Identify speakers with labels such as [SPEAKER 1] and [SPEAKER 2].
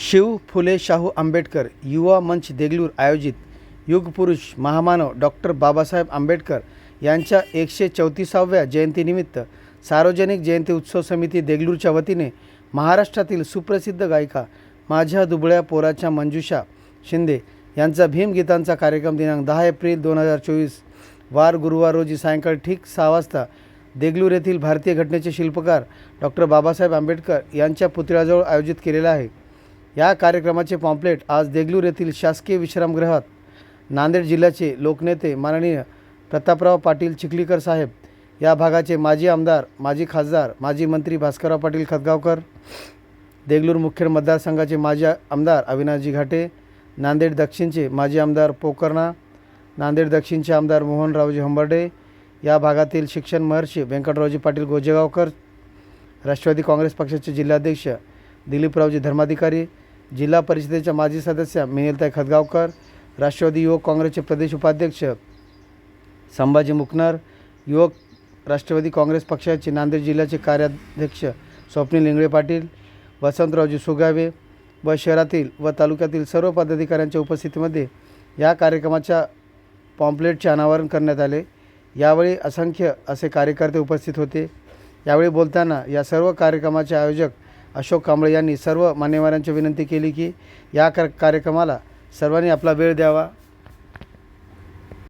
[SPEAKER 1] शिव फुले शाहू आंबेडकर युवा मंच देगलूर आयोजित युगपुरुष महामानव डॉक्टर बाबासाहेब आंबेडकर यांच्या एकशे चौतीसाव्या जयंतीनिमित्त सार्वजनिक जयंती उत्सव समिती देगलूरच्या वतीने महाराष्ट्रातील सुप्रसिद्ध गायिका माझ्या दुबळ्या पोराच्या मंजुषा शिंदे यांचा भीमगीतांचा कार्यक्रम दिनांक दहा एप्रिल दोन हजार चोवीस वार गुरुवार रोजी सायंकाळी ठीक सहा वाजता देगलूर येथील भारतीय घटनेचे शिल्पकार डॉक्टर बाबासाहेब आंबेडकर यांच्या पुतळ्याजवळ आयोजित केलेला आहे. या कार्यक्रमाचे पॉम्पलेट आज देगलूर येथील शासकीय विश्रामगृहात. नांदेड जिल्ह्याचे लोकनेते माननीय प्रतापराव पाटील चिखलीकर साहेब या भागाचे माजी आमदार माजी खासदार माजी मंत्री भास्करराव पाटील खतगावकर देगलूर मुखेड मतदारसंघाचे माजी आमदार अविनाशजी घाटे नांदेड दक्षिणचे माजी आमदार पोकर्णा नांदेड दक्षिणचे आमदार मोहनरावजी हंबर्डे या भागातील शिक्षण महर्षी व्यंकटरावजी पाटील गोजेगावकर राष्ट्रवादी काँग्रेस पक्षाचे जिल्हाध्यक्ष दिलीपरावजी धर्माधिकारी जिल्हा परिषदेच्या माजी सदस्या मिनिलताई खतगावकर राष्ट्रवादी युवक काँग्रेसचे प्रदेश उपाध्यक्ष संभाजी मुकनर युवक राष्ट्रवादी काँग्रेस पक्षाचे नांदेड जिल्ह्याचे कार्याध्यक्ष स्वप्नील इंगळे पाटील वसंतरावजी सुगावे व शहरातील व तालुक्यातील सर्व पदाधिकाऱ्यांच्या उपस्थितीमध्ये या कार्यक्रमाच्या पॉम्पलेटचे अनावरण करण्यात आले. यावेळी असंख्य असे कार्यकर्ते उपस्थित होते. यावेळी बोलताना या सर्व कार्यक्रमाचे आयोजक अशोक कांबळे यांनी सर्व मान्यवरांची विनंती केली की या कर कार्यक्रमाला सर्वांनी आपला वेळ द्यावा.